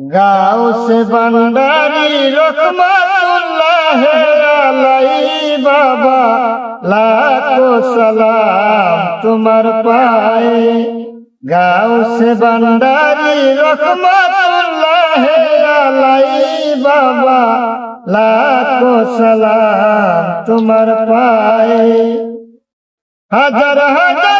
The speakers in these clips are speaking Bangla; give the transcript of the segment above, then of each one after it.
গাউসে বান্ডারি রহমাতুল্লাহ আলাই বাবা। লাখো সালাম তোমার পায়ে। গাউসে বান্ডারি রহমাতুল্লাহ আলাই বাবা। লাখো সালাম তোমার পায়ে। হাজার হাজার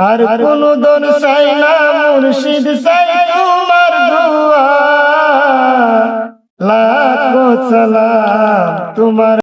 আর কোন দন চাই না মুর্শিদ চাই তোমার দুয়া। লাখো সালাম তোমার